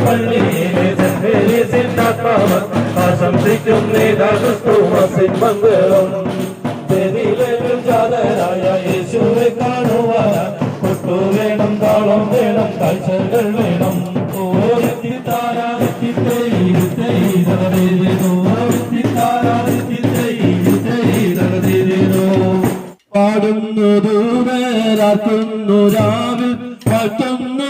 പള്ളിയിലെ സെന്റേലെ സിദ്ധാത്മാവ് ആശംസിക്കും നേതാക്കളും ജാതരായ യേശുവെ കാണുവാൻ കൊട്ടു വേണം താളം വേണം കാഴ്ചകൾ വേണം കാക്കുന്നു രാവിൽ പറ്റുന്നു